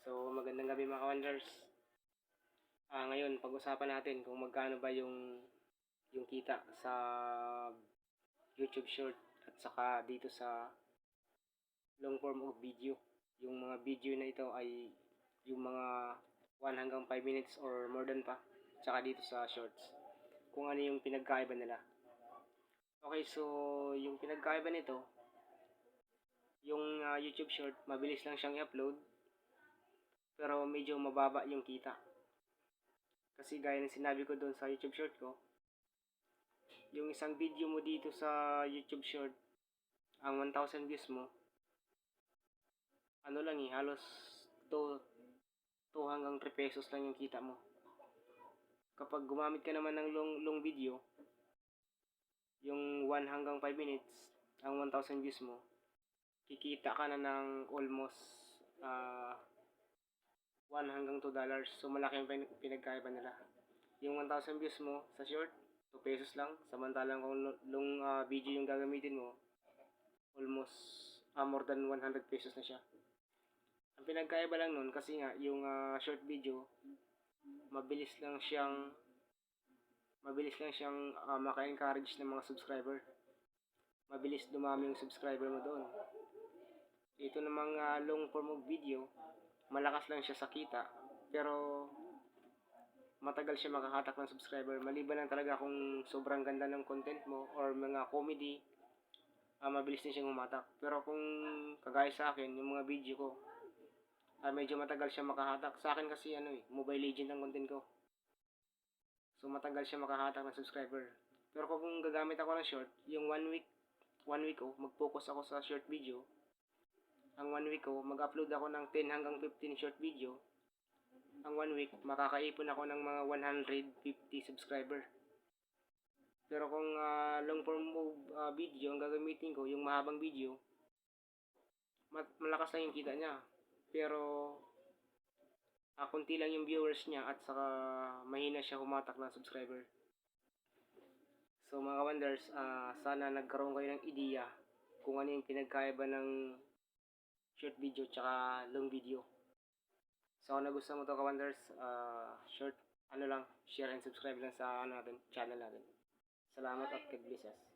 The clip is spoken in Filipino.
So, magandang gabi mga wonders. Ah, ngayon, pag-usapan natin kung magkano ba yung yung kita sa YouTube Short at saka dito sa long form of video. Yung mga video na ito ay yung mga 1 hanggang 5 minutes or more than pa. Tsaka dito sa shorts. Kung ano yung pinagkaiba nila. Okay, so yung pinagkaiba nito, yung ah, YouTube Short, mabilis lang siyang i-upload pero medyo mababa yung kita. Kasi gaya ng sinabi ko doon sa YouTube short ko, yung isang video mo dito sa YouTube short, ang 1,000 views mo, ano lang eh, halos 2, 2 hanggang 3 pesos lang yung kita mo. Kapag gumamit ka naman ng long, long video, yung 1 hanggang 5 minutes, ang 1,000 views mo, kikita ka na ng almost 1 hanggang 2 dollars. So, malaki yung pin- pinagkaiba nila. Yung 1,000 views mo sa short, 2 pesos lang. Samantalang kung lo- long ah, video yung gagamitin mo, almost ah, more than 100 pesos na siya. Ang pinagkaiba lang nun, kasi nga, yung ah, short video, mabilis lang siyang mabilis lang siyang ah, maka-encourage ng mga subscriber. Mabilis dumami yung subscriber mo doon. Ito namang ah, long form of video, malakas lang siya sa kita, pero matagal siya makahatak ng subscriber. Maliban lang talaga kung sobrang ganda ng content mo or mga comedy, ah, mabilis din siyang humatak. Pero kung kagaya sa akin, yung mga video ko, ah, medyo matagal siya makahatak. Sa akin kasi ano eh, Mobile Legend ang content ko. So matagal siya makahatak ng subscriber. Pero kung gagamit ako ng short, yung one week, one week ko, mag-focus ako sa short video, ang one week ko, mag-upload ako ng 10 hanggang 15 short video. Ang one week, makakaipon ako ng mga 150 subscriber. Pero kung ah, long form ah, video ang gagamitin ko, yung mahabang video, ma- malakas lang yung kita niya. Pero ah, kunti lang yung viewers niya at saka mahina siya humatak ng subscriber. So mga wonders, ah, sana nagkaroon kayo ng ideya kung ano yung pinagkaiba ng short video tsaka long video. So kung nagustuhan mo to ka-wonders, ah, short, ano lang, share and subscribe lang sa ano natin, channel natin. Salamat at God bless us.